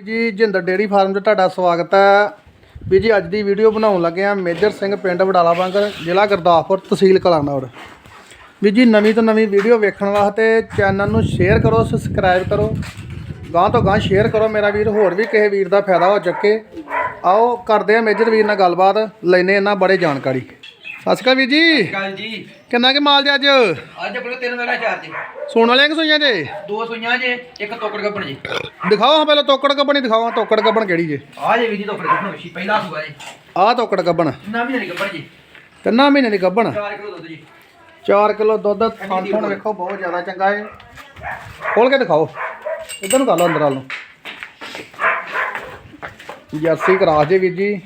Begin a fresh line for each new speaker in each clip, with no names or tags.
ਜੀ, Jinder dairy farm 'ਚ ਤੁਹਾਡਾ ਸਵਾਗਤ ਹੈ। ਵੀ ਜੀ, ਅੱਜ ਦੀ ਵੀਡੀਓ ਬਣਾਉਣ ਲੱਗੇ ਆ ਮੇਜਰ ਸਿੰਘ ਪਿੰਡ ਵਡਾਲਾ ਬੰਗਰ ਜ਼ਿਲ੍ਹਾ ਗੁਰਦਾਸਪੁਰ ਤਹਿਸੀਲ ਕਲਾਨੌਰ। ਵੀ ਜੀ, ਨਵੀਂ ਤੋਂ ਨਵੀਂ ਵੀਡੀਓ ਵੇਖਣ ਵਾਸਤੇ ਚੈਨਲ ਨੂੰ ਸ਼ੇਅਰ ਕਰੋ, ਸਬਸਕ੍ਰਾਈਬ ਕਰੋ ਗਾਂ ਤੋਂ ਗਾਂ ਸ਼ੇਅਰ ਕਰੋ ਮੇਰਾ ਵੀਰ, ਹੋਰ ਵੀ ਕਿਸੇ ਵੀਰ ਦਾ ਫਾਇਦਾ ਹੋ ਚੱਕੇ। ਆਓ, ਕਰਦੇ ਆ ਮੇਜਰ ਵੀਰ ਨਾਲ ਗੱਲਬਾਤ ਲੈਨੇ ਇਹਨਾਂ ਬੜੇ ਜਾਣਕਾਰੀ। ਸਤਿ ਸ਼੍ਰੀ ਅਕਾਲ ਵੀਰ ਜੀ।
ਗੱਲ ਜੀ।
ਕਿੰਨਾ ਕਿ ਮਾਲ ਜੇ ਅੱਜ?
ਅੱਜ ਆਪਣੇ ਤਿੰਨ ਮੇਰਾ ਚਾਰ ਜੀ
ਸੋਣ ਵਾਲਿਆਂ ਕਿ ਸੋਈਆਂ ਜੇ?
ਦੋ ਸੂਈਆਂ ਜੇ ਇੱਕ ਤੋਕੜ ਕੱਪਣ ਜੀ।
ਦਿਖਾਓ ਹਾਂ ਪਹਿਲਾਂ ਤੋਕੜ ਕੱਪਣੀ ਦਿਖਾਓ ਹਾਂ ਤੋਕੜ ਕੱਪਣ ਕਿਹੜੀ ਜੇ?
ਆ ਜੇ ਵੀ ਜੀ ਤੋਕੜ ਕੱਪਣ ਵਸ਼ੀ ਪਹਿਲਾ ਸੂਆ ਜੀ।
ਆਹ ਤੋਕੜ ਕੱਪਣ
ਨਾ ਵੀ ਨਹੀਂ ਕੱਪਣ ਜੀ?
ਤਿੰਨਾਂ ਮਹੀਨੇ ਦੀ ਗੱਭਣ
4 ਕਿਲੋ ਦੁੱਧ ਜੀ।
4 ਕਿਲੋ ਦੁੱਧ ਥਣ ਥਣ ਵੇਖੋ ਬਹੁਤ ਜ਼ਿਆਦਾ ਚੰਗਾ ਹੈ ਖੋਲ ਕੇ ਦਿਖਾਓ। ਇਧਰ ਨੂੰ ਕਰ ਲਓ ਅੰਦਰ ਵੱਲ ਨੂੰ। ਜਰਸੀ ਕਰਾਸ ਜੇ ਵੀਰ ਜੀ।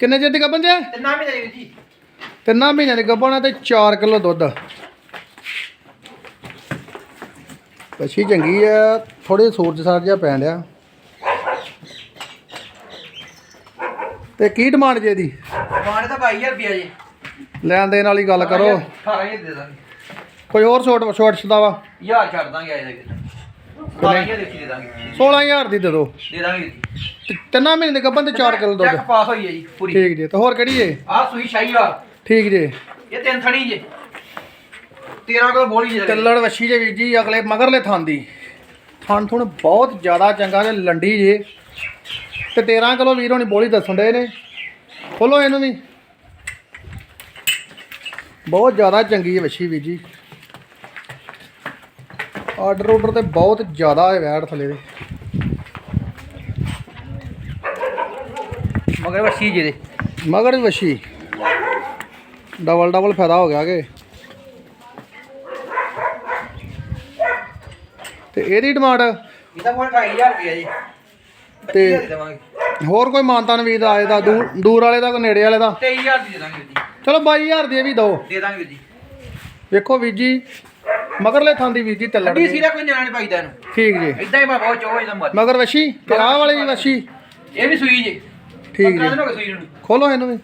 ਕਿੰਨੇ ਚਿਰ ਦੀ ਗੱਭਣ ਜੇ
ਤਿੰਨਾਂ ਮਹੀਨੇ ਦੀ ਜੀ।
ਤਿੰਨਾਂ ਮਹੀਨਿਆਂ ਦੀ ਗੱਭਣ ਹੈ ਤੇ 4 ਕਿਲੋ ਦੁੱਧ। ਪਛੀ ਚੰਗੀ ਆ ਥੋੜੀ ਸੂਰਜ ਸਾਰ ਜਿਹਾ ਪੈਣ ਡਿਆ। ਤੇ ਕੀ ਡਿਮਾਂਡ ਜੇ ਦੀ
ਮਾਣੇ ਤਾਂ 22000 ਰੁਪਿਆ ਜੀ।
ਲੈਣ ਦੇਣ ਵਾਲੀ ਗੱਲ ਕਰੋ।
18000 ਦੇ ਦਾਂਗੇ।
ਕੋਈ ਹੋਰ ਛੋਟ ਛੋਟ ਛਦਾ ਵਾ?
ਯਾਰ ਛੱਡ ਦਾਂਗੇ ਆਏ ਦੇ 18000 ਦੇ ਦੇ ਦਾਂਗੇ।
16000 ਦੀ ਦੇ ਦਿਓ।
ਦੇ ਦਾਂਗੇ ਜੀ।
ਤੇ ਤਿੰਨਾਂ ਮਹੀਨੇ ਦੇ ਗੱਭਣ ਤੇ 4 ਕਿਲੋ ਦੁੱਧ।
ਚੈੱਕ ਪਾਸ ਹੋਈ ਹੈ ਜੀ ਪੂਰੀ।
ਠੀਕ ਜੀ ਤੇ ਹੋਰ ਕਿਹੜੀ ਏ
ਆ ਸੂਈ ਸ਼ਾਹੀਵਾਲ
ਠੀਕ ਜੀ।
ਇਹ ਤਿੰਨ ਥਣੀ ਜੇ। 13 ਕਿਲੋ ਬੋਲੀ ਜੀ
ਕੱਲੜ ਵੱਛੀ ਜੇ ਵੀਰ ਜੀ ਅਗਲੇ ਮਗਰਲੇ ਥਾਂ ਦੀ। ਥਣ ਥੁਣ ਬਹੁਤ ਜ਼ਿਆਦਾ ਚੰਗਾ ਤੇ ਲੰਡੀ ਜੇ। ਤੇ 13 ਕਿਲੋ ਵੀਰ ਹੋਣੀ ਬੋਲੀ ਦੱਸਣ ਦੇ ਨੇ। ਖੋਲੋ ਇਹਨੂੰ ਵੀ। ਬਹੁਤ ਜ਼ਿਆਦਾ ਚੰਗੀ ਹੈ ਵੱਛੀ ਵੀਰ ਜੀ। ਆਰਡਰ ਆਰਡਰ ਤੇ ਬਹੁਤ ਜ਼ਿਆਦਾ ਹੈ ਵੈੜ ਥੱਲੇ ਦੇ।
ਮਗਰ ਵਸ਼ੀ ਜੀ ਦੇ
ਮਗਰ ਵੀ ਵੱਛੀ। ਡਬਲ ਡਬਲ ਫਾਇਦਾ ਹੋ ਗਿਆ ਕਿ। ਤੇ ਇਹਦੀ ਡਿਮਾਂਡ?
ਇਹਦਾ ਮੁੱਲ 28000 ਰੁਪਿਆ ਜੀ।
ਤੇ
ਦੇ
ਹੋਰ ਕੋਈ ਮਾਨਤਾਨ ਵੀਰ ਦਾ ਆਏ ਦਾ ਦੂਰ ਵਾਲੇ ਦਾ ਕੋਈ ਨੇੜੇ ਵਾਲੇ ਦਾ?
23000 ਦੀ ਦੇ ਦਾਂਗੇ ਜੀ।
ਚਲੋ 22000 ਦੀ ਇਹ ਵੀ ਦਿਓ
ਦੇ ਦਾਂਗੇ ਜੀ।
ਵੇਖੋ ਵੀਰ ਜੀ ਮਗਰਲੇ ਥਾਂ ਦੀ ਵੀਰ ਜੀ ਤੱਲੜ ਦੀ।
ਸੀਰਾ ਕੋਈ ਨਿਆਣੇ ਪਾਈਦਾ ਇਹਨੂੰ।
ਠੀਕ ਜੀ।
ਇਦਾਂ ਹੀ ਮੈਂ ਬਹੁਤ ਚੋਹ ਇਹਦਾ ਮਰ
ਮਗਰ ਵਸ਼ੀ ਤੇ ਆਹ ਵਾਲੀ ਵੀ ਵਸ਼ੀ
ਇਹ ਵੀ ਸੂਈ ਜੀ।
ਠੀਕ ਜੀ। ਖੋਲੋ ਇਹਨੂੰ ਵੀ।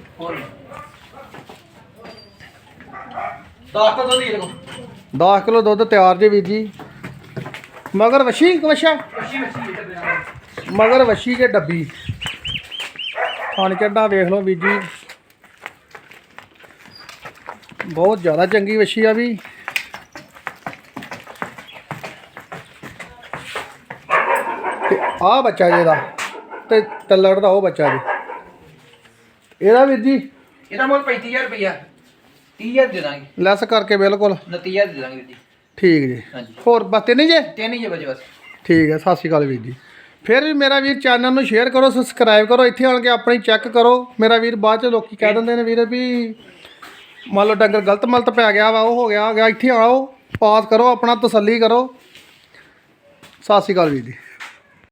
ਦਾਸ ਤਾਂ ਦੋਦੀ ਦੇਖੋ
10 ਕਿਲੋ ਦੁੱਧ ਤਿਆਰ ਜੇ ਵੀਰ ਜੀ। ਮਗਰ ਵਸ਼ੀ ਕਿ ਵਸ਼ਾ ਮਗਰ ਵਸ਼ੀ ਜੇ ਡੱਬੀ। ਖਾਣ ਚੱਡਾ ਵੇਖ ਲਓ ਵੀਰ ਜੀ। ਬਹੁਤ ਜ਼ਿਆਦਾ ਚੰਗੀ ਵਸ਼ੀ ਆ ਵੀ। ਤੇ ਆ ਬੱਚਾ ਜੀ ਇਹਦਾ ਤੇ ਤੱਲੜ ਦਾ ਉਹ ਬੱਚਾ ਜੀ। ਇਹਦਾ ਵੀਰ ਜੀ
ਇਹਦਾ ਮੁੱਲ 35000 ਰੁਪਇਆ 30000 ਦੇ ਦਾਂਗੇ।
ਲੈਸ ਕਰਕੇ ਬਿਲਕੁਲ।
29000 ਦੇ ਦਾਂਗੇ ਵੀਰ ਜੀ।
ਠੀਕ ਜੀ।
ਹਾਂਜੀ।
ਹੋਰ ਬਸ ਤੇ ਨਹੀਂ ਜੇ?
ਤਿੰਨ ਹੀ ਜੇ ਬਜੇ ਬਸ।
ਠੀਕ ਹੈ ਸਤਿ ਸ਼੍ਰੀ ਅਕਾਲ ਵੀਰ ਜੀ। ਫਿਰ ਵੀ ਮੇਰਾ ਵੀਰ ਚੈਨਲ ਨੂੰ ਸ਼ੇਅਰ ਕਰੋ ਸਬਸਕ੍ਰਾਈਬ ਕਰੋ ਇੱਥੇ ਆਣ ਕੇ ਆਪਣੀ ਚੈੱਕ ਕਰੋ। ਮੇਰਾ ਵੀਰ ਬਾਅਦ ਚ ਲੋਕੀ ਕਹਿ ਦਿੰਦੇ ਨੇ ਵੀਰ ਵੀ ਮੰਨ ਲਓ ਡੰਗਰ ਗਲਤ ਮਲਤ ਪੈ ਗਿਆ ਵਾ ਉਹ ਹੋ ਗਿਆ ਆ ਗਿਆ ਇੱਥੇ ਆਓ ਪਾਸ ਕਰੋ ਆਪਣਾ ਤਸੱਲੀ ਕਰੋ। ਸਤਿ ਸ਼੍ਰੀ ਅਕਾਲ ਵੀਰ ਜੀ।